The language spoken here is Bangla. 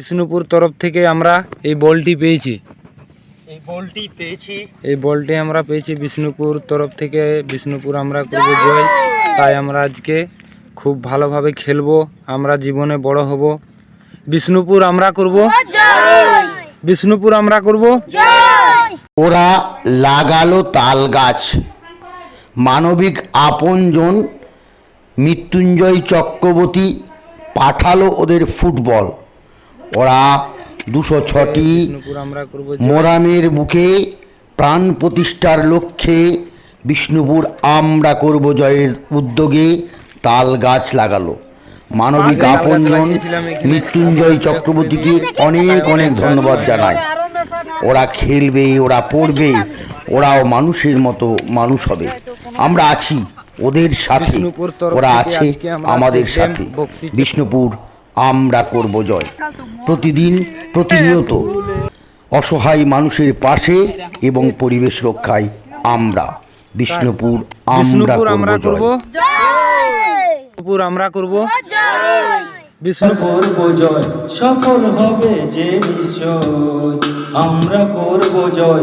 বিষ্ণুপুর তরফ থেকে আমরা এই বলটি পেয়েছি। এই বলটি পেয়েছি। এই বলটি আমরা পেয়েছি বিষ্ণুপুর তরফ থেকে। বিষ্ণুপুর আমরা করব জয়। তাই আমরা আজকে খুব ভালোভাবে খেলব। আমরা জীবনে বড় হব। বিষ্ণুপুর আমরা করব। বিষ্ণুপুর আমরা করব। ওরা লাগালো তাল গাছ। মানবিক আপনজন মৃত্যুঞ্জয় চক্রবর্তী পাঠালো ওদের ফুটবল। ওরা দুশো ছটি মোরামের বুকে প্রাণ প্রতিষ্ঠার লক্ষ্যে বিষ্ণুপুর আমরা করব জয়ের উদ্যোগে তাল গাছ লাগালো। মানবিক আপনজন মৃত্যুঞ্জয় চক্রবর্তীকে অনেক অনেক ধন্যবাদ জানাই। ওরা খেলবে ওরা পড়বে ওরাও মানুষের মতো মানুষ হবে। আমরা আছি ওদের সাথে। ওরা আছে আমাদের সাথে। বিষ্ণুপুর আমরা করব জয়। প্রতিদিন প্রতিনিয়ত অসহায় মানুষের পাশে এবং পরিবেশ রক্ষায় আমরা বিষ্ণুপুর আমরা বিষ্ণুপুর করব আমরা করব। জয় বিষ্ণুপুর আমরা করব। বিষ্ণুপুর করব জয়। সফল হবে যে নিশ্চয়। আমরা করব জয়।